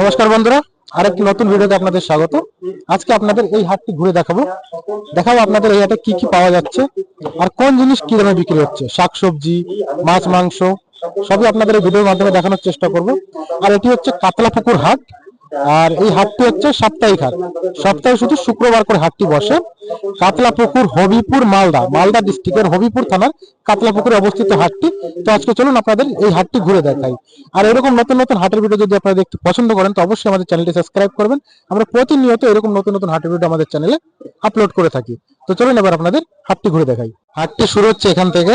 নমস্কার বন্ধুরা, আরেকটি নতুন ভিডিওতে আপনাদের স্বাগত। আজকে আপনাদের এই হাটটি ঘুরে দেখাবো। দেখাবো আপনাদের এই হাটে কি কি পাওয়া যাচ্ছে আর কোন জিনিস কি দামে বিক্রি হচ্ছে। শাকসবজি, মাছ, মাংস, সবই আপনাদের এই ভিডিওর মাধ্যমে দেখানোর চেষ্টা করব। আর এটি হচ্ছে কাতলা পুকুর হাট। আর এই হাটটি হচ্ছে সাপ্তাহিক হাট। সপ্তাহে শুধু শুক্রবার করে হাটটি বসে। কাতলা পুকুর হবিপুর, মালদা মালদা ডিস্ট্রিক্টের হবিপুর থানার কাতলা পুকুরে অবস্থিত হাটটি। তো আজকে চলুন আপনাদের এই হাটটি ঘুরে দেখাই। আর এরকম নতুন নতুন হাটের ভিডিও যদি আপনারা দেখতে পছন্দ করেন, তো অবশ্যই আমাদের চ্যানেলটি সাবস্ক্রাইব করবেন। আমরা প্রতিনিয়ত এরকম নতুন নতুন হাটের ভিডিও আমাদের চ্যানেলে আপলোড করে থাকি। তো চলুন এবার আপনাদের হাটটি ঘুরে দেখাই। হাটটি শুরু হচ্ছে এখান থেকে।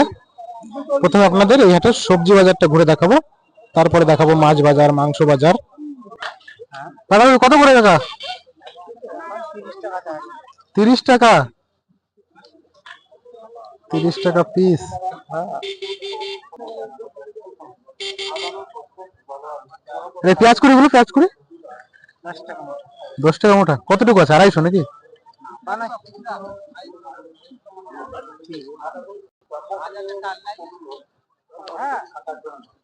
প্রথমে আপনাদের এই হাটের সবজি বাজারটা ঘুরে দেখাবো। তারপরে দেখাবো মাছ বাজার, মাংস বাজার। দাদা কত করে কাকা? তিরিশ টাকা। তিরিশ টাকা পিস পেঁয়াজ কুড়ি গুলো পেঁয়াজ কুড়ি? দশ টাকা মোটা। কতটুকু আছে? আড়াইশো নাকি? ফুলকপি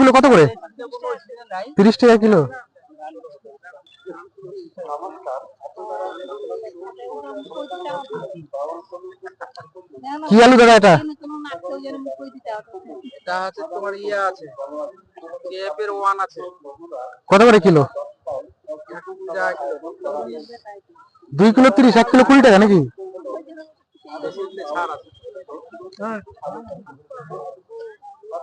গুলো কত করে? তিরিশ টাকা কিলো। কি আলু দাদা এটা? ইয়ে আছে কেএফ ওয়ান আছে। কত করে কিলো? দুই কিলো তিরিশ এক কিলো কুড়ি টাকা নাকি?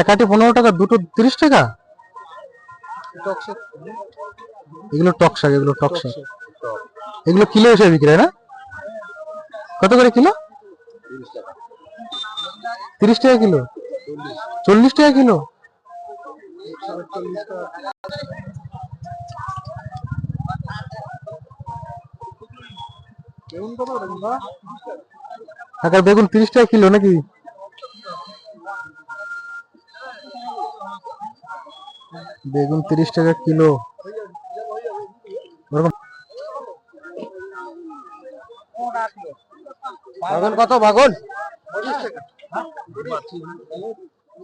এক আটি পনেরো টাকা দুটো তিরিশ টাকা? এগুলো টক শাক এগুলো টক শাক। এগুলো কিলো হিসেবে বিক্রি হয় না? কত করে কিলো? তিরিশ টাকা কিলো? চল্লিশ টাকা কিলো? বেগুন তিরিশ টাকা কিলো নাকি? বেগুন তিরিশ টাকা কিলো। বাগন কত? বাগন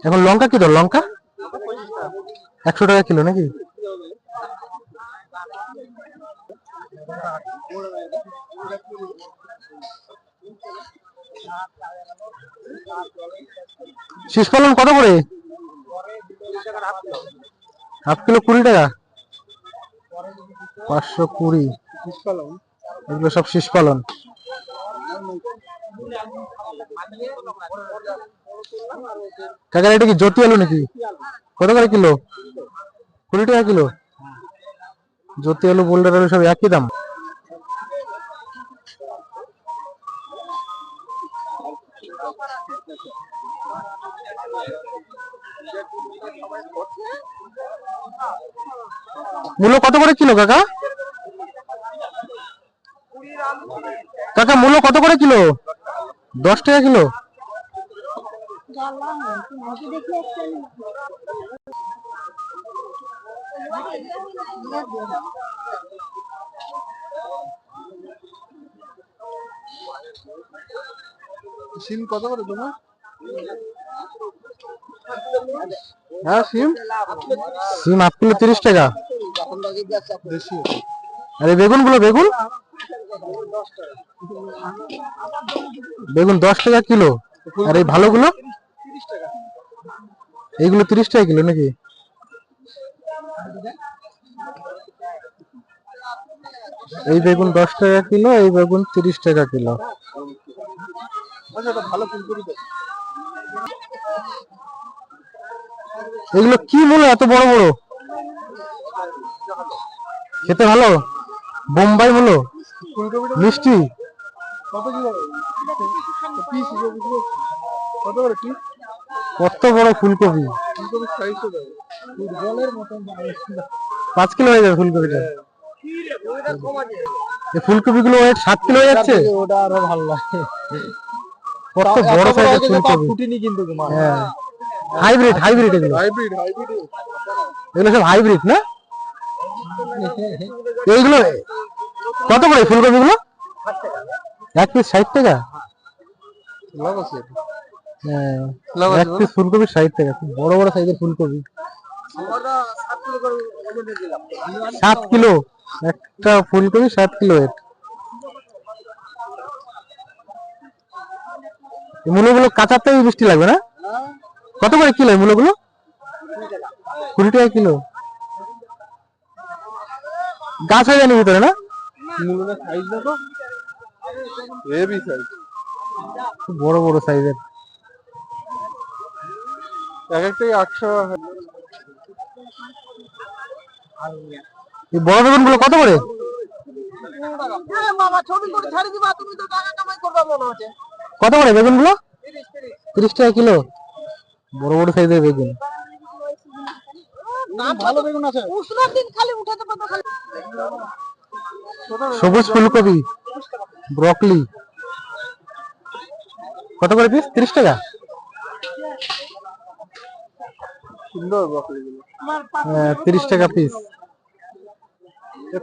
এখন লঙ্কা কি দর লঙ্কা? একশো টাকা কিলো নাকি? শীষ পালন কত করে? হাফ কিলো কুড়ি টাকা? পাঁচশো কুড়ি। এগুলো সব শীষ পালন। কাকার এটা কি জ্যোতি আলু নাকি? কত করে কিলো? কুড়ি টাকা কিলো? জ্যোতি আলু, বোল্ডার আলু সব একই দাম। করে কিলো কাকা? কাকা মূলো কত করে কিলো? দশ টাকা কিলো। সিম কত করে তোমার? হ্যাঁ সিম? সিম হাফ কিলো তিরিশ টাকা। আরে বেগুনগুলো বেগুন? বেগুন দশ টাকা কিলো। আর এই ভালোগুলো? এইগুলো তিরিশ টাকা কিলো নাকি? এই বেগুন দশ টাকা কিলো, এই বেগুন তিরিশ টাকা কিলো। ভালো এগুলো কি মূলো এত বড় বড়? খেতে ভালো? বোম্বাই ফুলকপিটা মিষ্টি? কত বড় ফুলকপি? পাঁচ কিলো হয়ে যাবে ফুলকপিটা। ফুলকপি গুলো ওয়েট সাত কিলো হয়ে যাচ্ছে? ওটা আরও ভালো লাগে কত বড় সাইজের ফুলকপি? ফুটিনি কিন্তু তোমার হ্যাঁ। হাইব্রিড হাইব্রিড এগুলো। Hybrid hybrid. এগুলো সব হাইব্রিড না? এইগুলো? কত করে ফুলকপি গুলো এক পিস ষাট টাকা? হ্যাঁ, এক পিস ফুলকপি ষাট টাকা বড় বড় সাইজের ফুলকপি। সাত কিলো একটা ফুলকপি সাত কিলো এর মূলগুলো কাঁচাতেই বৃষ্টি লাগবে না? কত করে কিলো মূলগুলো? কুড়ি টাকা কিলো? গাছ হয়ে যায়নি ভিতরে না? মুলোটা সাইজ দেখো হেভি সাইজ বড় বড় সাইজের এক একটাই আটশো। এই বড় বেগুনগুলো কত করে? বাবা ছবি করে ছাড়ি তুমি তো টাকা কামাই করবা হচ্ছে। কত করে বেগুনগুলো তিরিশ। টাকা কিলো? বড় বড় সাইজের বেগুন। ভালো বেগুন আছে। উষ্ণর দিন খালি উঠাতে পারতো খালি। সবুজ ফুলকপি ব্রকলি কত করে পিস তিরিশ টাকা? সুন্দর ব্রকলি গুলো। হ্যাঁ, তিরিশ টাকা পিস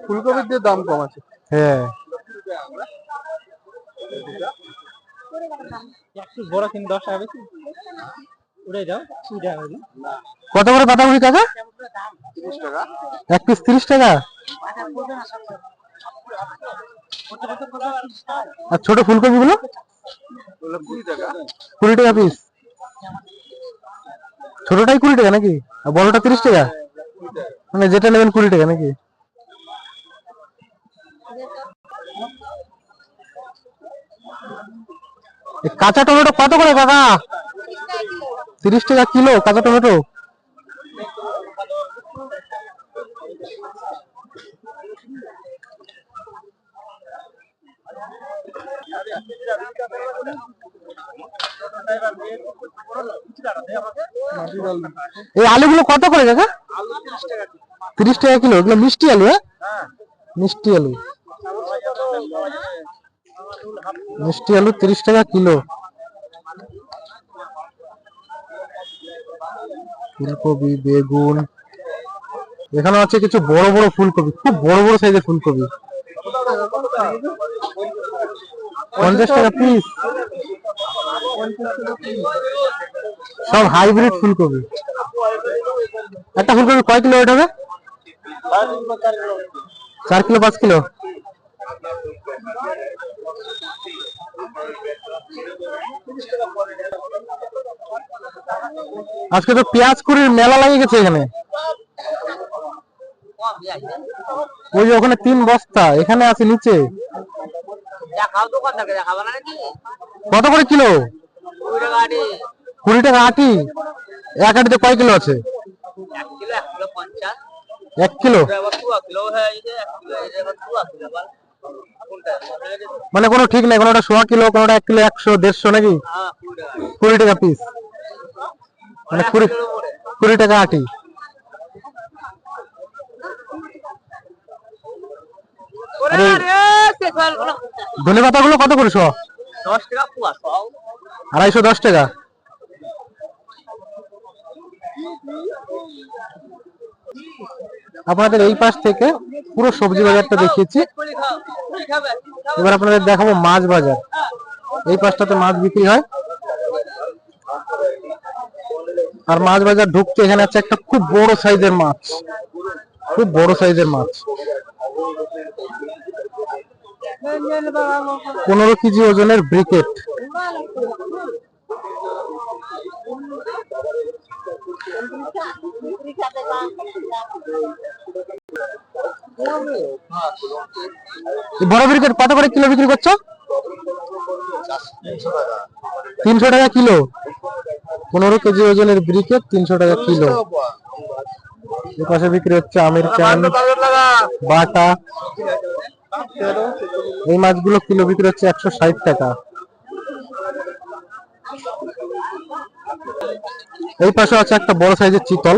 ফুলকপির দিয়ে দাম কম আছে। হ্যাঁ। বড় দশ টাকা বেশি। উড়ে যাও কত করে পাতাকপি কাকা? এক পিস তিরিশ টাকা? আর ছোট ফুলকপি গুলো কুড়ি টাকা। পিস ছোটটাই কুড়ি টাকা নাকি? আর বড়টা তিরিশ টাকা? মানে যেটা নেবেন কুড়ি টাকা নাকি? কাঁচা টমেটো কত করে কাকা? তিরিশ টাকা কিলো কাঁচা টমেটো? এই আলুগুলো কত করে কাকা? তিরিশ টাকা কিলো, এগুলো মিষ্টি আলু হ্যাঁ? মিষ্টি আলু। মিষ্টি আলু তিরিশ টাকা কিলো। ফুলকপি, বেগুন এখানে আছে কিছু বড় বড় ফুলকপি, খুব বড় বড় সাইজের ফুলকপি। পঞ্চাশ টাকা পিস সব হাইব্রিড ফুলকপি। একটা ফুলকপি কয় কিলো ওয়েট হবে? চার কিলো, পাঁচ কিলো? আজকে তো পেঁয়াজ কুড়ির মেলা লাগে গেছে এখানে। ওই যে ওখানে তিন বস্তা এখানে আছে নিচে। কত করে কিলো? কুড়ি টাকা আটি। এক আটিতে কয় কিলো আছে? এক কিলো মানে কোনো ঠিক নাই কোনোটা সোয়া কিলো কোনোটা এক কিলো একশো দেড়শো নাকি? কুড়ি টাকা কুড়ি টাকা পিস মানে কুড়ি কুড়ি টাকা আটি। আরে ধনে পাতা গুলো কত করে শো দশ টাকা পোয়া। আড়াইশো দশ টাকা। আপনাদের এই পাশ থেকে পুরো সবজি বাজারটা দেখিয়েছি। এবার আপনাদের দেখাবো মাছ বাজার। এই পাশটাতে মাছ বিক্রি হয়। আর মাছ বাজার ঢুকতে এখানে আছে একটা খুব বড় সাইজের মাছ। খুব বড় সাইজের মাছ। পনেরো কেজি ওজনের ব্রিকেট। বড় ব্রিকেট কত করে কিলো বিক্রি করছ? তিনশো টাকা কিলো। পনেরো কেজি ওজনের ব্রিকেট তিনশো টাকা কিলো। এ পাশে বিক্রি হচ্ছে আমেরিকান বাটা। এই মাছগুলো কিলো বিক্রি হচ্ছে একশো ষাট টাকা। এই পাশে আছে একটা বড় সাইজের চিতল।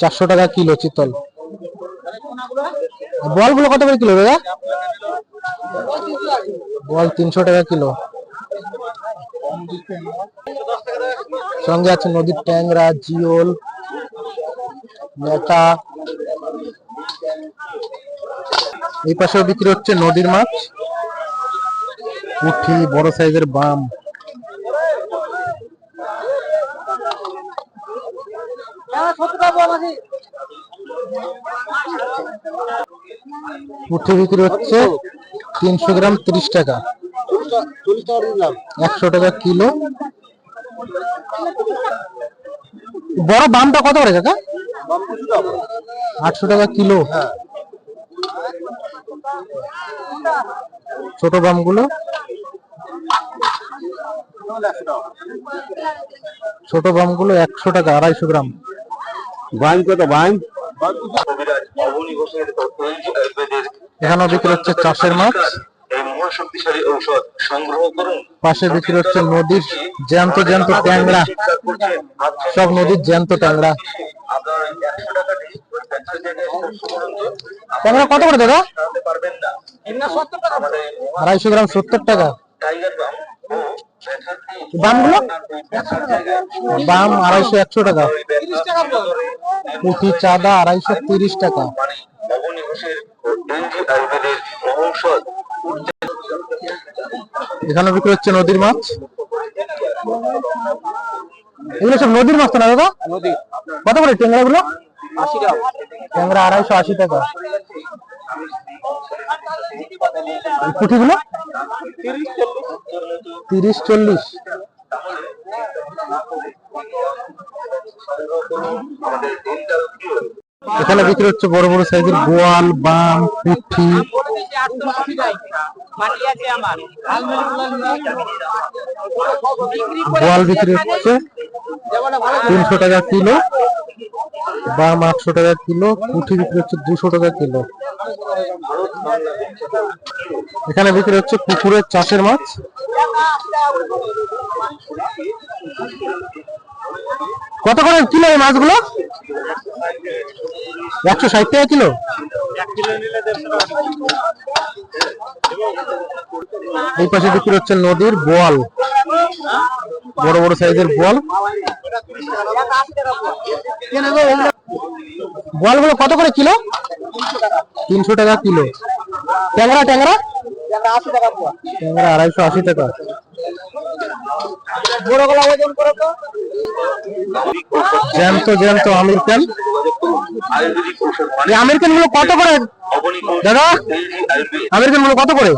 চারশো টাকা কিলো চিতল। বলগুলো কত করে কিলো দাদা? বল তিনশো টাকা কিলো। সঙ্গে আছে নদীর ট্যাংরা, জিওল মেটা এই পাশেও বিক্রি হচ্ছে নদীর মাছ। পুঁটি বড় সাইজের বাম। পুঁটি বিক্রি হচ্ছে তিনশো গ্রাম তিরিশ টাকা। একশো টাকা কিলো। বড় বামটা কত করে কাকা? আটশো টাকা কিলো। ছোট বামগুলো ছোট বামগুলো একশো টাকা আড়াইশো গ্রাম। বাইন কত? ঘোষের এখানেও বিক্রি হচ্ছে চাষের মাছ। এই মহাশক্তিশালী ঔষধ সংগ্রহ করুন। পাশে বিক্রি হচ্ছে নদীর জ্যান্ত জ্যান্ত ট্যাংরা। সব নদীর জ্যান্ত ট্যাংরা। ট্যাংরা কত করে দাদা? আড়াইশো গ্রাম সত্তর টাকা। জায়গায় বাম আড়াইশো একশো টাকা। পুঁটি চাঁদা আড়াইশো তিরিশ টাকা। মহৌষধ। এখানে বিক্রি হচ্ছে নদীর মাছ। এগুলো সব নদীর মাছ তো না দাদা? কত করে ট্যাংরা গুলো ট্যাংরা আড়াইশো আশি টাকা। পুঁটি গুলো তিরিশ চল্লিশ? এখানে বিক্রি হচ্ছে বড় বড় সাইজের গোয়াল বাম পুঁটি। বিক্রি হচ্ছে তিনশো টাকা কিলো, বাম আটশো টাকা কিলো পুঁটি বিক্রি হচ্ছে দুশো টাকা কিলো। এখানে বিক্রি হচ্ছে পুকুরের চাষের মাছ। কত করে কিলো এই মাছগুলো? একশো ষাট টাকা কিলো? এই পাশে বিক্রি হচ্ছে নদীর বল বড় বড় সাইজের বল বোয়াল। গুলো কত করে কিলো? তিনশো টাকা কিলো। ট্যাংরা ট্যাংরা? ট্যাংরা আড়াইশো আশি টাকা। বড় গলা ওজন করে তো জ্যান্ত জ্যান্ত ঔষধ মানে আমেরিকানগুলো কত করে? দাদা আমেরিকানগুলো কত করে?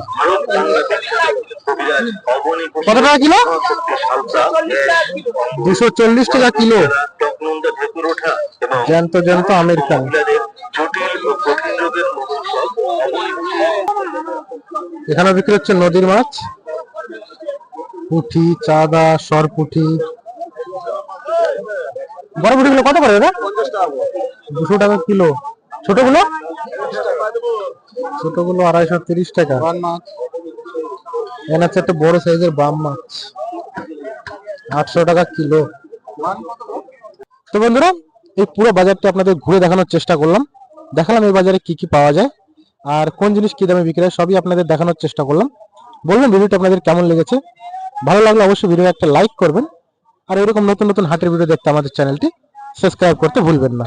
কত টাকা কিলো? দুশো চল্লিশ টাকা কিলো। জ্যান্ত জ্যান্ত আমেরিকান ঘোষের এখানে বিক্রি হচ্ছে নদীর মাছ। পুঁটি চাঁদা সরপুঁটি বড় পুঁটিগুলো কত করে দাদা? দুশো টাকা কিলো। ছোটগুলো ছোটগুলো আড়াইশো তিরিশ টাকা। এখানে হচ্ছে একটা বড় সাইজের বাম মাছ। আটশো টাকা কিলো। তো বন্ধুরা এই পুরো বাজারটা আপনাদের ঘুরে দেখানোর চেষ্টা করলাম। দেখালাম এই বাজারে কি কি পাওয়া যায় আর কোন জিনিস কি দামে বিক্রি হয় সবই আপনাদের দেখানোর চেষ্টা করলাম। বলবেন ভিডিওটা আপনাদের কেমন লেগেছে। ভালো লাগলে অবশ্যই ভিডিও একটা লাইক করবেন। আর এরকম নতুন নতুন হাটের ভিডিও দেখতে আমাদের চ্যানেলটি সাবস্ক্রাইব করতে ভুলবেন না।